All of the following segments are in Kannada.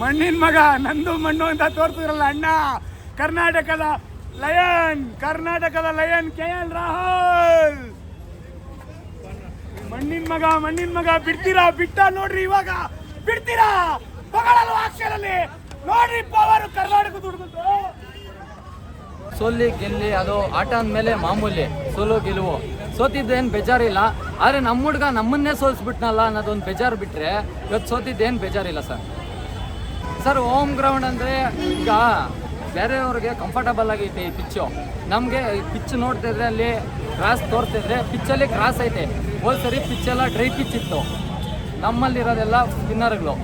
ಮಣ್ಣಿನ ಮಗ, ನಂದು ಮಣ್ಣು ಅಂತ ತೋರ್ತಿದ್ರಲ್ಲ ಅಣ್ಣ. ಕರ್ನಾಟಕದ ಲಯನ್ ಕರ್ನಾಟಕದ ಲಯನ್ ಕೆ ಎಲ್ ರಾಹುಲ್. ಮಣ್ಣಿನ ಮಗ ಮಣ್ಣಿನ ಮಗ, ಬಿಡ್ತೀರಾ? ಬಿಟ್ಟ ನೋಡ್ರಿ ಇವಾಗ. ಬಿಡ್ತೀರಾ? ತಗೊಳ್ಳಲು ಅಕ್ಷರಲ್ಲಿ ನೋಡ್ರಿ ಪವರ್ ಕರ್ನಾಟಕ ದುಡ್ಕೊಂಡು ಸೋಲಿ ಗೆಲ್ಲಿ, ಅದು ಆಟ ಅಂದಮೇಲೆ ಮಾಮೂಲಿ, ಸೋಲು ಗೆಲುವು. ಸೋತಿದ್ದೇನು ಬೇಜಾರಿಲ್ಲ. ಆದರೆ ನಮ್ಮ ಹುಡುಗ ನಮ್ಮನ್ನೇ ಸೋಲಿಸ್ಬಿಟ್ನಲ್ಲ ಅನ್ನೋದೊಂದು ಬೇಜಾರು ಬಿಟ್ಟರೆ ಇವತ್ತು ಸೋತಿದ್ದೇನು ಬೇಜಾರಿಲ್ಲ ಸರ್. ಸರ್ ಹೋಮ್ ಗ್ರೌಂಡ್ ಅಂದರೆ ಈಗ ಬೇರೆಯವ್ರಿಗೆ ಕಂಫರ್ಟಬಲ್ ಆಗೈತೆ ಈ ಪಿಚ್ಚು ನಮಗೆ ಪಿಚ್ ನೋಡ್ತಿದ್ರೆ ಅಲ್ಲಿ ಕ್ರಾಸ್ ತೋರ್ತಿದ್ರೆ ಪಿಚ್ಚಲ್ಲಿ ಕ್ರಾಸ್ ಐತೆ. ಹೋದ್ ಸರಿ ಪಿಚ್ಚೆಲ್ಲ ಡ್ರೈ ಪಿಚ್ ಇತ್ತು. ನಮ್ಮಲ್ಲಿರೋದೆಲ್ಲ ಸ್ಪಿನ್ನರ್ಗಳು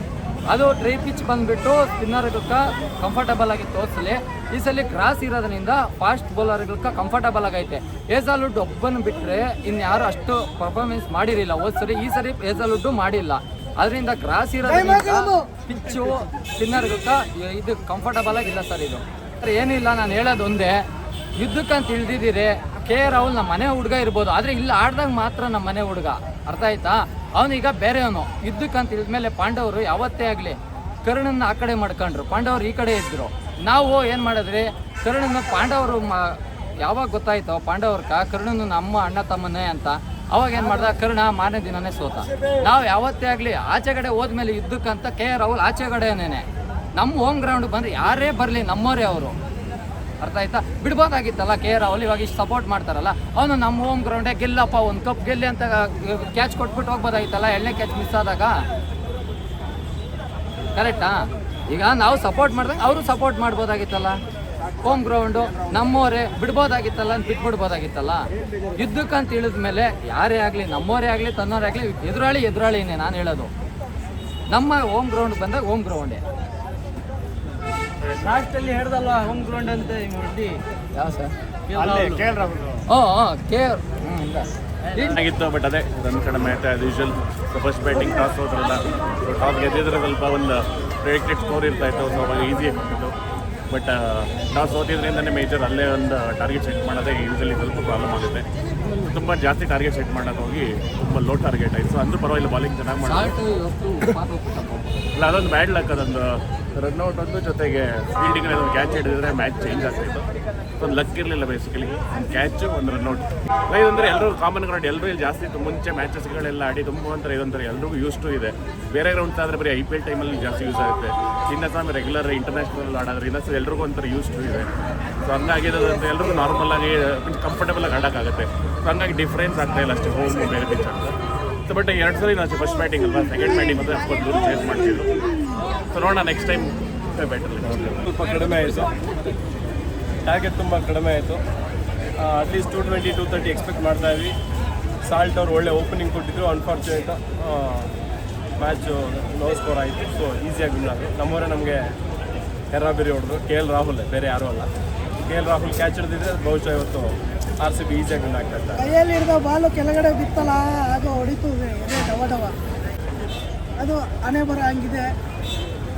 ಅದು ಡ್ರೈ ಪಿಚ್ ಬಂದ್ಬಿಟ್ಟು ಸ್ಪಿನ್ನರ್ಗಕ್ಕೆ ಕಂಫರ್ಟಬಲ್ ಆಗಿ ತೋರ್ಸಲಿ. ಈ ಸಲ ಕ್ರಾಸ್ ಇರೋದ್ರಿಂದ ಫಾಸ್ಟ್ ಬೌಲರ್ಗಳ್ಗೆ ಕಂಫರ್ಟಬಲ್ ಆಗೈತೆ. ಏಜಾಲುಡ್ ಒಬ್ಬನ ಬಿಟ್ಟರೆ ಇನ್ಯಾರು ಅಷ್ಟು ಪರ್ಫಾರ್ಮೆನ್ಸ್ ಮಾಡಿರಲಿಲ್ಲ. ಹೋದ್ ಸರಿ ಈ ಸರಿ ಏಜಾಲುಡ್ಡು ಮಾಡಿಲ್ಲ. ಅದರಿಂದ ಗ್ರಾಸ್ ಇರೋದ್ರಿಂದ ಪಿಚ್ಚು ಸ್ಪಿನ್ನರ್ಗಕ್ಕೆ ಇದು ಕಂಫರ್ಟಬಲ್ ಆಗಿಲ್ಲ ಸರ್ ಇದು. ಸರ್ ಏನಿಲ್ಲ ನಾನು ಹೇಳೋದು ಒಂದೇ. ಯುದ್ಧಕ್ಕಂತ ಇಳ್ದಿದ್ದೀರಿ ಕೆ ರಾಹುಲ್ ನಮ್ಮ ಮನೆ ಹುಡುಗ ಇರ್ಬೋದು. ಆದರೆ ಇಲ್ಲಿ ಆಡ್ದಾಗ ಮಾತ್ರ ನಮ್ಮ ಮನೆ ಹುಡುಗ. ಅರ್ಥ ಆಯ್ತಾ? ಅವನೀಗ ಬೇರೆಯವನು. ಯುದ್ಧಕ್ಕಂತ ಇಳಿದ್ಮೇಲೆ ಪಾಂಡವರು ಯಾವತ್ತೇ ಆಗಲಿ ಕರ್ಣನ ಆ ಕಡೆ ಮಾಡ್ಕೊಂಡ್ರು. ಪಾಂಡವರು ಈ ಕಡೆ ಇದ್ದರು ನಾವು ಏನು ಮಾಡಿದ್ರಿ? ಕರ್ಣನ ಪಾಂಡವರು ಯಾವಾಗ ಗೊತ್ತಾಯ್ತೋ ಪಾಂಡವ್ರಕ ಕರ್ಣನು ನಮ್ಮ ಅಣ್ಣ ತಮ್ಮನೇ ಅಂತ. ಅವಾಗ ಏನು ಮಾಡ್ದ? ಕರ್ಣ, ಮಾರನೇ ದಿನನೇ ಸೋತ. ನಾವು ಯಾವತ್ತೇ ಆಗಲಿ ಆಚೆಗಡೆ ಹೋದ್ಮೇಲೆ ಇದ್ದಕ್ಕಂತ ಕೆ ರಾಹುಲ್ ಆಚೆ ಕಡೆನೇನೆ ನಮ್ಮ ಹೋಮ್ ಗ್ರೌಂಡ್ ಬಂದ್ರೆ ಯಾರೇ ಬರಲಿ ನಮ್ಮವರೇ ಅವರು. ಅರ್ಥ ಆಯ್ತಾ? ಬಿಡ್ಬೋದಾಗಿತ್ತಲ್ಲ ಕೆ ರಾಹುಲ್? ಇವಾಗ ಇಷ್ಟು ಸಪೋರ್ಟ್ ಮಾಡ್ತಾರಲ್ಲ. ಅವನು ನಮ್ಮ ಹೋಮ್ ಗ್ರೌಂಡೇ ಗೆಲ್ಲಪ್ಪ, ಒಂದು ಕಪ್ ಗೆಲ್ಲಿ ಅಂತ ಕ್ಯಾಚ್ ಕೊಟ್ಬಿಟ್ಟು ಹೋಗ್ಬೋದಾಗಿತ್ತಲ್ಲ ಎಣ್ಣೆ ಕ್ಯಾಚ್ ಮಿಸ್ ಆದಾಗ? ಕರೆಕ್ಟಾ ಈಗ ನಾವು ಸಪೋರ್ಟ್ ಮಾಡಿದಾಗ ಅವರು ಸಪೋರ್ಟ್ ಮಾಡ್ಬೋದಾಗಿತ್ತಲ್ಲ. ಹೋಮ್ ಗ್ರೌಂಡು ನಮ್ಮವರೇ ಬಿಡ್ಬೋದಾಗಿತ್ತಲ್ಲ ಅಂತ ಬಿಟ್ಬಿಡ್ಬೋದಾಗಿತ್ತಲ್ಲ? ಯುದ್ಧಕ್ಕಂತ ಇಳಿದ ಮೇಲೆ ಯಾರೇ ಆಗಲಿ ನಮ್ಮವರೇ ಆಗಲಿ ತನ್ನವರೇ ಆಗಲಿ ಎದುರಾಳಿ ಎದುರಾಳಿನೇ ನಾನು ಹೇಳೋದು. ನಮ್ಮ ಹೋಮ್ ಗ್ರೌಂಡ್ ಬಂದಾಗ ಹೋಮ್ ಗ್ರೌಂಡೇ ಲಾಸ್ಟಲ್ಲಿ ಹೇಳ್ದಲ್ವಾ ಹೋಮ್ ಗ್ರೌಂಡ್ ಅಂತ ನೋಡಿ ಯಾವ ಸರ್? ಓ ಕೆ ಚೆನ್ನಾಗಿತ್ತು ಬಟ್ ಅದೇ ನನ್ನ ಕಡೆ ಆಯ್ತು as usual first batting toss ಹೋದ್ರಲ್ಲ. Toss ಗೆದ್ದಿದ್ರೆ ಸ್ವಲ್ಪ ಒಂದು ಪ್ರಿಡಿಕ್ಟೆಡ್ ಸ್ಕೋರ್ ಇರ್ತಾ ಇತ್ತು ಸ್ವಲ್ಪ ಈಸಿ ಆಗ್ತಿತ್ತು ಬಟ್ ಟಾಸ್ ಸೋತಿದ್ರಿಂದನೇ ಮೇಜರ್ ಅಲ್ಲೇ ಒಂದು ಟಾರ್ಗೆಟ್ ಸೆಟ್ ಮಾಡೋದೇ ಯೂಸಲಿ ಸ್ವಲ್ಪ ಪ್ರಾಬ್ಲಮ್ ಆಗುತ್ತೆ. ತುಂಬ ಜಾಸ್ತಿ ಟಾರ್ಗೆಟ್ ಸೆಟ್ ಮಾಡೋಕೆ ಹೋಗಿ ತುಂಬ ಲೋ ಟಾರ್ಗೆಟ್ ಆಯಿತು. ಅಂದ್ರೂ ಪರವಾಗಿಲ್ಲ ಬಾಲಿಂಗ್ ಚೆನ್ನಾಗಿ ಮಾಡೋದು ಅಲ್ಲ ಅದೊಂದು ಬ್ಯಾಡ್ ಲಕ್ ಅದೊಂದು. ರನ್ಔಟ್ ಒಂದು ಜೊತೆಗೆ ಫೀಲ್ಡಿಂಗ್ ಒಂದು ಕ್ಯಾಚ್ ಹಿಡಿದ್ರೆ ಮ್ಯಾಚ್ ಚೇಂಜ್ ಆಗ್ತಿತ್ತು ಒಂದು ಲಕ್ ಇರಲಿಲ್ಲ ಬೇಸಿಕಲಿ ಒಂದು ಕ್ಯಾಚು ಒಂದು ರನ್ಔಟ್ ಇದಂದ್ರೆ ಎಲ್ಲರೂ ಕಾಮನ್ ಗ್ರೌಂಡ್ ಎಲ್ಲರೂ ಇಲ್ಲಿ ಜಾಸ್ತಿ ಇತ್ತು. ಮುಂಚೆ ಮ್ಯಾಚಸ್ಗಳೆಲ್ಲ ಆಡಿ ತುಂಬ ಒಂಥರ ಇದೊಂಥರ ಎಲ್ರಿಗೂ ಯೂಸ್ ಟು ಇದೆ. ಬೇರೆ ಗ್ರೌಂಡ್ಸ್ ಆದರೆ ಬರೀ ಐ ಪಿ ಎಲ್ ಟೈಮಲ್ಲಿ ಜಾಸ್ತಿ ಯೂಸ್ ಆಗುತ್ತೆ. ಇನ್ನ ಸ್ವಾಮಿ ರೆಗ್ಯುಲರ್ ಇಂಟರ್ನ್ಯಾಷನಲ್ ಆಡೋದ್ರಿಂದ ಸಹ ಎಲ್ರಿಗೂ ಒಂಥರ ಯೂಸ್ ಟು ಇದೆ. ಸೊ ಹಂಗಾಗಿ ಅಂತ ಎಲ್ರಿಗೂ ನಾರ್ಮಲ್ ಆಗಿ ಕಂಫರ್ಟಬಲ್ ಆಗಿ ಆಡೋಕ್ಕಾಗುತ್ತೆ. ಸೊ ಹಂಗಾಗಿ ಡಿಫ್ರೆನ್ಸ್ ಆಗ್ತಾ ಇಲ್ಲ ಅಷ್ಟೇ ಹೋಮ್ ಬೇರೆ ಪಿಚ್ ಸೊ ಬಟ್ ಎರಡು ಸಲ ನಾವು ಫಸ್ಟ್ ಬ್ಯಾಟಿಂಗ್ ಅಲ್ವಾ? ಸೆಕೆಂಡ್ ಬ್ಯಾಟಿಂಗ್ ಅಂದರೆ ಅಷ್ಟು ದೂರ ಚೇಸ್ ಮಾಡ್ತಿದ್ರು. ಸೊ ನೋಡೋಣ ನೆಕ್ಸ್ಟ್ ಟೈಮ್ ಬೆಟರ್ ಸ್ವಲ್ಪ ಕಡಿಮೆ ಆಯಿತು. ಟಾರ್ಗೆಟ್ ತುಂಬ ಕಡಿಮೆ ಆಯಿತು. At least two twenty to thirty expect ಮಾಡ್ತಾ ಇದ್ವಿ. ಸಾಲ್ಟ್ ಅವ್ರು ಒಳ್ಳೆ ಓಪನಿಂಗ್ ಕೊಟ್ಟಿದ್ರು. ಅನ್ಫಾರ್ಚುನೇಟ್ ಮ್ಯಾಚು ಲೋ ಸ್ಕೋರ್ ಆಯಿತು. ಸೊ ಈಸಿಯಾಗಿ ವಿನ್ ನಮ್ಮವರೇ ನಮಗೆ ಹೆರಾಬೇರಿ ಹೊಡೆದ್ರು. ಕೆ ಎಲ್ ರಾಹುಲ್ ಬೇರೆ ಯಾರೂ ಅಲ್ಲ. ಕೆ ಎಲ್ ರಾಹುಲ್ ಕ್ಯಾಚ್ ಹಿಡಿದಿದ್ರೆ ಬಹುಶಃ ಇವತ್ತು ಆರ್ ಸಿ ಬಿ ಈಸಿಯಾಗಿ ವಿನ್ ಆಗ್ತಾ ಕೈಯಲ್ಲಿ ಹಿಡಿದ ಬಾಲು ಕೆಳಗಡೆ ಬಿತ್ತಲ್ಲ ಆಗ ಹೊಡಿತು ಎದೆ ಡವ ಡವ. ಅದು ಹಣೆ ಬರ ಹಂಗಿದೆ.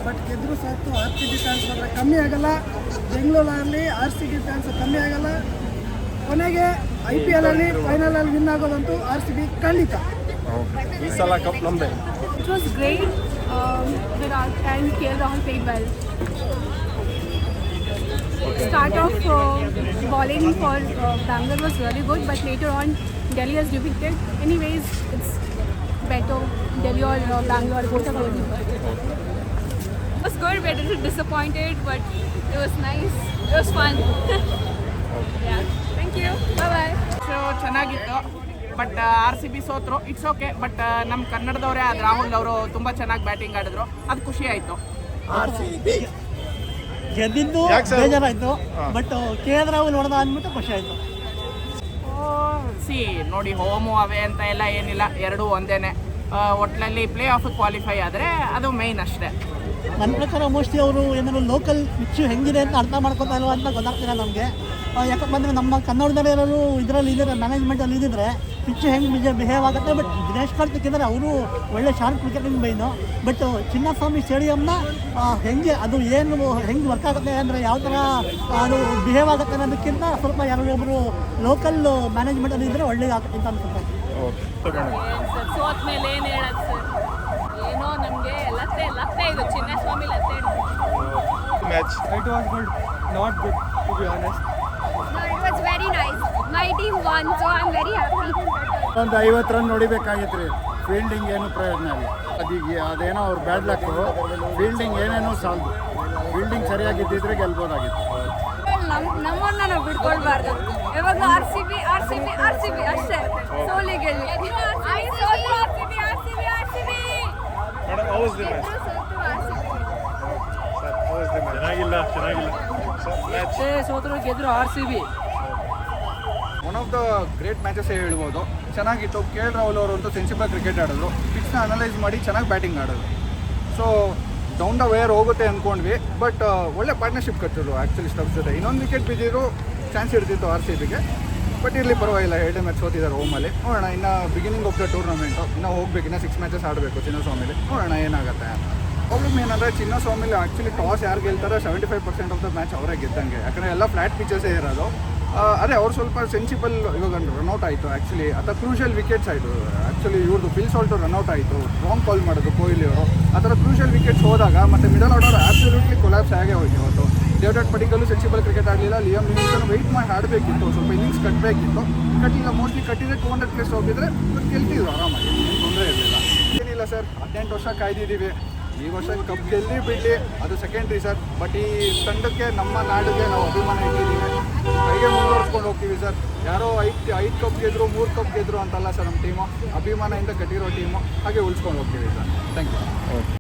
ಬಟ್ ಗೆದ್ರು ಸತ್ತು ಆರ್ ಸಿ ಬಿ ಫ್ಯಾನ್ಸ್ ಬಂದರೆ ಕಮ್ಮಿ ಆಗಲ್ಲ. ಬೆಂಗಳೂರಲ್ಲಿ ಆರ್ ಸಿ ಬಿ ಫ್ಯಾನ್ಸ್ ಕಮ್ಮಿ ಆಗಲ್ಲ. ಕೊನೆಗೆ ಐ ಪಿ ಎಲ್ ಅಲ್ಲಿ ಫೈನಲ್ ಅಲ್ಲಿ ವಿನ್ ಆಗೋದಂತೂ ಆರ್ ಸಿ ಬಿ ಖಂಡಿತ. ಈ ಸಲ ಕಪ್ ನಮ್ಮದೇ it was great Virat and KL Rahul played well. Start of uh, bowling for uh, Bangalore was really good, but later on Delhi has defeated. Anyways, it's better. Delhi or uh, Bangalore both are good. It was good, but a little disappointed, but it was nice. It was fun. yeah. Thank you. Bye bye. So, ಚೆನ್ನಾಗಿತ್ತು ಬಟ್ ಆರ್ ಸಿ ಬಿ ಸೋತ್ರು ಇಟ್ಸ್ ಓಕೆ ಬಟ್ ನಮ್ಮ ಕನ್ನಡದವರೇ ಅದು ರಾಹುಲ್ ಅವರು ತುಂಬ ಚೆನ್ನಾಗಿ ಬ್ಯಾಟಿಂಗ್ ಆಡಿದ್ರು ಅದು ಖುಷಿ ಆಯಿತು ಗೆದ್ದಿದ್ದು ಬೇಜಾರಾಯ್ತು. ಬಟ್ ಕೆ ಎಲ್ ರಾಹುಲ್ ಹೊಡೆದ ಅಂದ್ಬಿಟ್ಟು ಖುಷಿ ಆಯ್ತು. ಸಿ ನೋಡಿ ಹೋಮು ಅವೇ ಅಂತ ಎಲ್ಲ ಏನಿಲ್ಲ. ಎರಡೂ ಒಂದೇನೆ. ಒಟ್ಲಲ್ಲಿ ಪ್ಲೇ ಆಫ್ ಕ್ವಾಲಿಫೈ ಆದರೆ ಅದು ಮೈನ್ ಅಷ್ಟೇ. ನನ್ನ ಪ್ರಕಾರ ಮೋಸ್ಟ್ಲಿ ಅವರು ಏನಾದ್ರು ಲೋಕಲ್ ಪಿಚ್ಚು ಹೆಂಗಿದೆ ಅಂತ ಅರ್ಥ ಮಾಡ್ಕೊತಾ ಇಲ್ವಾ ಅಂತ ಗೊತ್ತಾಗ್ತಿಲ್ಲ ನಮಗೆ. ಯಾಕಂದ್ರೆ ಬಂದರೆ ನಮ್ಮ ಕನ್ನಡದಲ್ಲಿ ಏನಾದ್ರು ಇದರಲ್ಲಿ ಇದ್ರೆ ಮ್ಯಾನೇಜ್ಮೆಂಟಲ್ಲಿ ಇದ್ದಿದ್ರೆ ಪಿಚ್ಚು ಹೆಂಗೆ ಬಿಹೇವ್ ಆಗುತ್ತೆ ಬಟ್ ದಿನೇಶ್ ಕಾರ್ತಿಕ್ ಇದ್ದಾರೆ ಅವರು ಒಳ್ಳೆ ಶಾರ್ಟ್ ಕ್ರಿಕೆಟಿಂಗ್ ಬೈನು ಬಟ್ ಚಿನ್ನಸ್ವಾಮಿ ಸ್ಟೇಡಿಯಂನ ಹೆಂಗೆ ಅದು ಏನು ಹೆಂಗೆ ವರ್ಕ್ ಆಗುತ್ತೆ ಅಂದರೆ ಯಾವ ಥರ ಅದು ಬಿಹೇವ್ ಆಗುತ್ತೆ ಅನ್ನೋದಕ್ಕಿಂತ ಸ್ವಲ್ಪ ಯಾರೊಬ್ಬರು ಲೋಕಲ್ ಮ್ಯಾನೇಜ್ಮೆಂಟಲ್ಲಿ ಇದ್ದರೆ ಒಳ್ಳೇದಾಗುತ್ತೆ ಅಂತ ಅನ್ಸುತ್ತೆ. ಸೋತ್ ಮೇಲೆ ಏನು ಹೇಳಕ್ ಸರ್? ಏನೋ ನಮಗೆ ಲತ್ತೆ ಲತ್ತೆ ಇದು ಚಿನ್ನಸ್ವಾಮಿ ಲತ್ತೆ. ಹಿಡ್ದು match? It was good, not good to be honest. No, it was very nice. My team won, so I'm very happy. ಒಂದು ಐವತ್ತು ರನ್ ಹೊಡಿಬೇಕಾಗಿತ್ತು ರೀ ಫೀಲ್ಡಿಂಗ್ ಏನು ಪ್ರಯೋಜನ ಇಲ್ಲ. ಅದೀಗ ಅದೇನೋ ಅವ್ರು ಬ್ಯಾಡ್ ಲಕ್ ಫೀಲ್ಡಿಂಗ್ ಏನೇನೋ ಸಾಲ್ದು. ಫೀಲ್ಡಿಂಗ್ ಸರಿಯಾಗಿದ್ದಿದ್ರೆ ಗೆಲ್ಬೋದಾಗಿತ್ತು. ನಮ್ ನಮ್ಮನ್ನ ನಾವು ಬಿಡ್ಕೊಳ್ಬಾರ್ದು. ಯಾವಾಗ R C B R C B R C B ಅಷ್ಟೇ. ಸೋಲಿ ಗೆಲ್ಲಿ? ಚೆನ್ನಾಗಿಲ್ಲ ಚೆನ್ನಾಗಿಲ್ಲ. match. ಸೋತರು ಗೆದ್ರು R C B one of the great matches ಹೇಳ್ಬೋದು? ಚೆನ್ನಾಗಿತ್ತು. ಕೆ ಎಲ್ ರಾಹುಲ್ ಅವರು ಅಂತೂ ಸೆನ್ಸಿಬಲ್ ಕ್ರಿಕೆಟ್ ಆಡಿದ್ರು. ಪಿಚ್ನ ಅನಲೈಸ್ ಮಾಡಿ ಚೆನ್ನಾಗಿ ಬ್ಯಾಟಿಂಗ್ ಆಡಿದ್ರು. ಸೊ ಡೌನ್ ದ ವೇರ್ ಹೋಗುತ್ತೆ ಅಂದ್ಕೊಂಡ್ವಿ ಬಟ್ ಒಳ್ಳೆ ಪಾರ್ಟ್ನರ್ಶಿಪ್ ಕಟ್ಟಿದ್ರು ಆ್ಯಕ್ಚುಲಿ ಸ್ಟಬ್ಸ್ ಜೊತೆ. ಇನ್ನೊಂದು ವಿಕೆಟ್ ಬಿದ್ದಿದ್ರು ಚಾನ್ಸ್ ಇರ್ತಿತ್ತು ಆರ್ ಸಿ ಬಿಗೆ ಬಟ್ ಇರಲಿ ಪರವಾಗಿಲ್ಲ. ಎರಡು ಮ್ಯಾಚ್ ಸೋತಿದ್ದಾರೆ ಹೋಮಲ್ಲಿ ನೋಡೋಣ ಇನ್ನು ಬಿಗಿನಿಂಗ್ ಆಫ್ ದ ಟೂರ್ನಮೆಂಟು ಇನ್ನೂ ಹೋಗ್ಬೇಕು. ಇನ್ನೂ ಸಿಕ್ಸ್ ಮ್ಯಾಚಸ್ ಆಡಬೇಕು ಚಿನ್ನಸ್ವಾಮಿಲಿ. ನೋಡೋಣ ಏನಾಗುತ್ತೆ ಪ್ರಾಬ್ಲಮ್ ಏನಂದರೆ ಚಿನ್ನಸ್ವಾಮಿಲಿ ಆ್ಯಕ್ಚುಲಿ ಟಾಸ್ ಯಾರು ಗೆಲ್ತಾರೆ seventy five percent of the match ಅವರೇ ಗೆದ್ದಂಗೆ. ಯಾಕಂದರೆ ಎಲ್ಲ ಫ್ಲಾಟ್ ಪಿಚಸೇ ಇರೋದು. ಅದೇ ಅವ್ರು ಸ್ವಲ್ಪ ಸೆನ್ಸಿಬಲ್ ಇವಾಗ ರನ್ಔಟ್ ಆಯಿತು ಆ್ಯಕ್ಚುಲಿ ಅಥವಾ ಕ್ರೂಷಿಯಲ್ ವಿಕೆಟ್ಸ್ ಆಯಿತು. ಆ್ಯಕ್ಚುಲಿ ಇವ್ರದ್ದು ಫಿಲ್ ಸಾಲ್ಟು ರನ್ಔಟ್ ಆಯಿತು. ರಾಂಗ್ ಕಾಲ್ ಮಾಡೋದು ಕೊಹ್ಲಿ ಅವರು. ಆ ಥರ ಕ್ರೂಷಿಯಲ್ ವಿಕೆಟ್ಸ್ ಹೋದಾಗ ಮತ್ತು ಮಿಡಲ್ ಆರ್ಡರ್ ಆಬ್ಸಲ್ಯೂಟ್ಲಿ ಕೊಲಾಪ್ಸ್ ಆಗೇ ಹೋಯ್ತು ಇವತ್ತು. ಡೇವಿಡ್ ಪಡಿಕಲ್ಲು ಸೆನ್ಸಿಬಲ್ ಕ್ರಿಕೆಟ್ ಆಗಲಿಲ್ಲ ಲಿಯಮ್ ನಿಮಿಷನ್ ವೆಯ್ಟ್ ಮಾಡಿ ಆಡಬೇಕಿತ್ತು. ಸ್ವಲ್ಪ ಇನ್ನಿಂಗ್ಸ್ ಕಟ್ಟಬೇಕಿತ್ತು ಕಟ್ಟಿಲ್ಲ. ಮೋಸ್ಟ್ಲಿ ಕಟ್ಟಿದ್ರೆ ಟೂ ಹಂಡ್ರೆಡ್ ಪ್ಲೇಸ್ ಹೋಗಿದ್ರೆ ಗೆಲ್ತಿದ್ರು ಆರಾಮಾಗಿ. ತೊಂದರೆ ಇರಲಿಲ್ಲ. ಏನಿಲ್ಲ ಸರ್ ಹದಿನೆಂಟು ವರ್ಷ ಕಾಯ್ದಿದ್ದೀವಿ. ಈ ವರ್ಷ ಕಪ್ ಗೆಲ್ಲಿ ಬಿಡಲಿ, ಅದು ಸೆಕೆಂಡ್ರಿ ಸರ್ ಬಟ್ ಈ ತಂಡಕ್ಕೆ, ನಮ್ಮ ನಾಡಿಗೆ ನಾವು ಅಭಿಮಾನ ಇಟ್ಟಿದ್ದೀವಿ. ಹಾಗೆ ಮುಂದುವರ್ಸ್ಕೊಂಡು ಹೋಗ್ತೀವಿ ಸರ್ ಯಾರೋ ಐದು ಐದು ಕಪ್ ಗೆದ್ರು, ಮೂರು ಕಪ್ ಗೆದ್ರು ಅಂತಲ್ಲ ಸರ್ ನಮ್ಮ ಟೀಮು ಅಭಿಮಾನದಿಂದ ಕಟ್ಟಿರೋ ಟೀಮು ಹಾಗೆ ಉಳಿಸ್ಕೊಂಡು ಹೋಗ್ತೀವಿ ಸರ್ ಥ್ಯಾಂಕ್ ಯು